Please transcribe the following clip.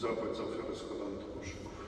Zapłać za ofiarę składaną do koszyków.